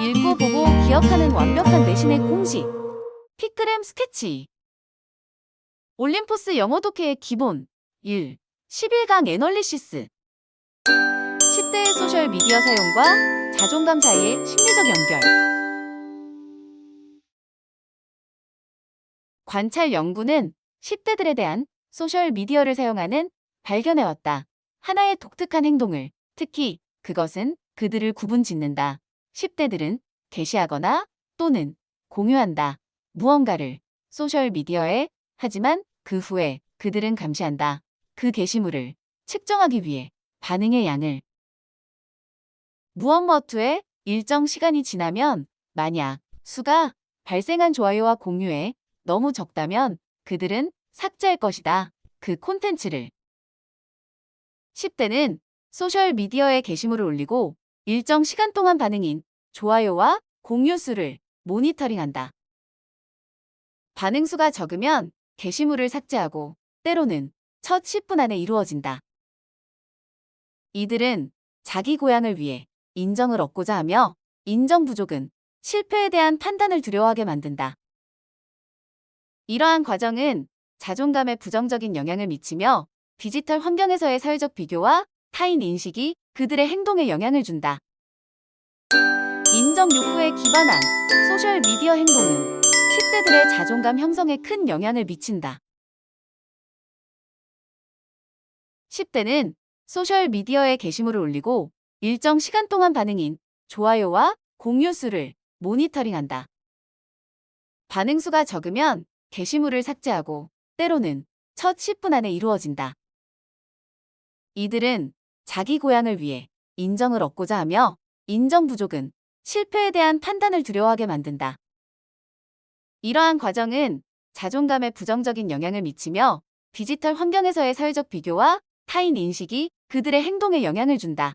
읽고 보고 기억하는 완벽한 내신의 공식. 피크램 스케치. 올림포스 영어 독해의 기본. 1. 11강 애널리시스. 10대의 소셜 미디어 사용과 자존감 사이의 심리적 연결. 관찰 연구는 10대들에 대한 소셜 미디어를 사용하는 발견해왔다. 하나의 독특한 행동을, 특히 그것은 그들을 구분 짓는다. 10대들은 게시하거나 또는 공유한다. 무언가를 소셜 미디어에 하지만 그 후에 그들은 감시한다. 그 게시물을 측정하기 위해 반응의 양을 무엇머투에 일정 시간이 지나면 만약 수가 발생한 좋아요와 공유에 너무 적다면 그들은 삭제할 것이다. 그 콘텐츠를 10대는 소셜 미디어에 게시물을 올리고 일정 시간 동안 반응인 좋아요와 공유 수를 모니터링한다. 반응 수가 적으면 게시물을 삭제하고 때로는 첫 10분 안에 이루어진다. 이들은 자기 고향을 위해 인정을 얻고자 하며 인정 부족은 실패에 대한 판단을 두려워하게 만든다. 이러한 과정은 자존감에 부정적인 영향을 미치며 디지털 환경에서의 사회적 비교와 타인 인식이 그들의 행동에 영향을 준다. 인정 욕구에 기반한 소셜 미디어 행동은 10대들의 자존감 형성에 큰 영향을 미친다. 10대는 소셜 미디어에 게시물을 올리고 일정 시간 동안 반응인 좋아요와 공유 수를 모니터링한다. 반응 수가 적으면 게시물을 삭제하고 때로는 첫 10분 안에 이루어진다. 이들은 자기 고향을 위해 인정을 얻고자 하며 인정 부족은 실패에 대한 판단을 두려워하게 만든다. 이러한 과정은 자존감에 부정적인 영향을 미치며 디지털 환경에서의 사회적 비교와 타인 인식이 그들의 행동에 영향을 준다.